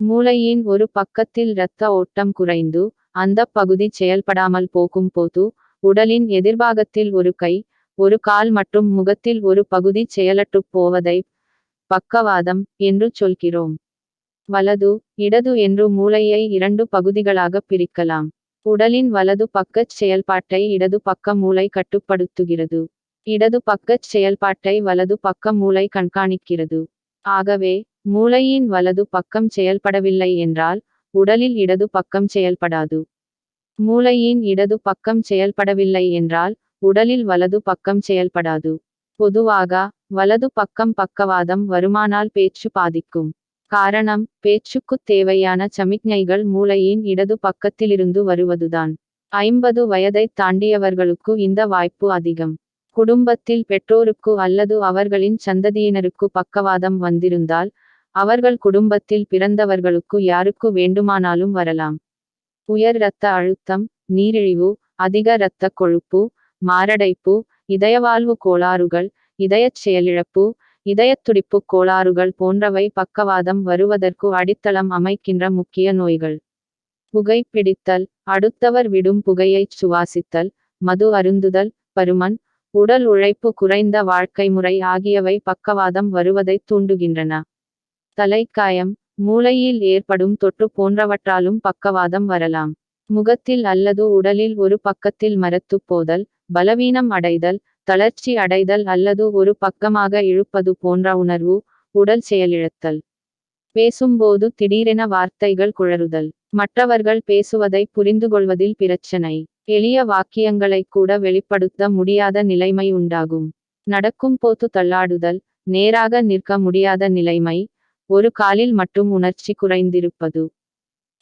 மூளையின் ஒரு பக்கத்தில் இரத்த ஓட்டம் குறைந்து அந்தப் பகுதி செயல்படாமல் போகும் போது உடலின் எதிர்பாகத்தில் ஒரு கை ஒரு கால் மற்றும் முகத்தில் ஒரு பகுதி செயலற்றுப் போவதை பக்கவாதம் என்று சொல்கிறோம். வலது இடது என்று மூளையை இரண்டு பகுதிகளாக பிரிக்கலாம். உடலின் வலது பக்கச் செயல்பாட்டை இடது பக்க மூளை கட்டுப்படுத்துகிறது. இடது பக்கச் செயல்பாட்டை வலது பக்க மூளை கண்காணிக்கிறது. ஆகவே மூளையின் வலது பக்கம் செயல்படவில்லை என்றால் உடலில் இடது பக்கம் செயல்படாது. மூளையின் இடது பக்கம் செயல்படவில்லை என்றால் உடலில் வலது பக்கம் செயல்படாது. பொதுவாக வலது பக்கம் பக்கவாதம் வருமானால் பேச்சு பாதிக்கும். காரணம் பேச்சுக்குத் தேவையான சமிக்ஞைகள் மூளையின் இடது பக்கத்திலிருந்து வருவதுதான். ஐம்பது வயதைத் தாண்டியவர்களுக்கு இந்த வாய்ப்பு அதிகம். குடும்பத்தில் பெற்றோருக்கு அல்லது அவர்களின் சந்ததியினருக்கு பக்கவாதம் வந்திருந்தால் அவர்கள் குடும்பத்தில் பிறந்தவர்களுக்கு யாருக்கு வேண்டுமானாலும் வரலாம். உயர் இரத்த அழுத்தம் நீரிழிவு அதிக இரத்த கொழுப்பு மாரடைப்பு இதயவாழ்வு கோளாறுகள் இதயச் செயலிழப்பு இதயத்துடிப்பு கோளாறுகள் போன்றவை பக்கவாதம் வருவதற்கு அடித்தளம் அமைக்கின்ற முக்கிய நோய்கள். புகைப்பிடித்தல் அடுத்தவர் விடும் புகையைச் சுவாசித்தல் மது அருந்துதல் பருமன் உடல் உழைப்பு குறைந்த வாழ்க்கை முறை ஆகியவை பக்கவாதம் வருவதைத் தூண்டுகின்றன. தலைக்காயம் மூளையில் ஏற்படும் தொற்று போன்றவற்றாலும் பக்கவாதம் வரலாம். முகத்தில் அல்லது உடலில் ஒரு பக்கத்தில் மரத்துப் போதல் பலவீனம் அடைதல் தளர்ச்சி அடைதல் அல்லது ஒரு பக்கமாக இழுப்பது போன்ற உணர்வு உடல் செயலிழத்தல். பேசும்போது திடீரென வார்த்தைகள் குழறுதல். மற்றவர்கள் பேசுவதை புரிந்துகொள்வதில் பிரச்சனை. எளிய வாக்கியங்களை கூட வெளிப்படுத்த முடியாத நிலைமை உண்டாகும். நடக்கும் போது தள்ளாடுதல் நேராக நிற்க முடியாத நிலைமை ஒரு காலில் மட்டும் உணர்ச்சி குறைந்திருப்பது.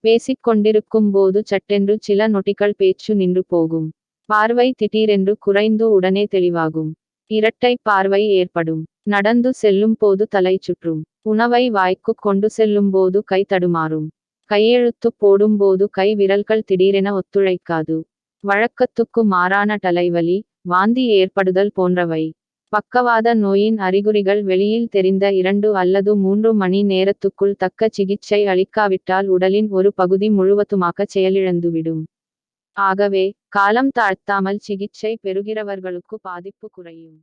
பேசிக்கொண்டிருக்கும் போது சட்டென்று சில நொட்டிகள் பேச்சு நின்று போகும். பார்வை திடீரென்று குறைந்து உடனே தெளிவாகும். இரட்டை பார்வை ஏற்படும். நடந்து செல்லும் போது தலை சுற்றும். உணவை வாய்க்கு கொண்டு செல்லும் போது கை தடுமாறும். கையெழுத்து போடும்போது கை விரல்கள் திடீரென ஒத்துழைக்காது. வழக்கத்துக்கு மாறான தலைவலி வாந்தி ஏற்படுதல் போன்றவை. பக்கவாத நோயின் அறிகுறிகள் வெளியில் தெரிந்த இரண்டு அல்லது மூன்று மணி நேரத்துக்குள் தக்க சிகிச்சை அளிக்காவிட்டால் உடலின் ஒரு பகுதி முழுவதுமாக செயலிழந்துவிடும். ஆகவே காலம் தாழ்த்தாமல் சிகிச்சை பெறுகிறவர்களுக்கு பாதிப்பு குறையும்.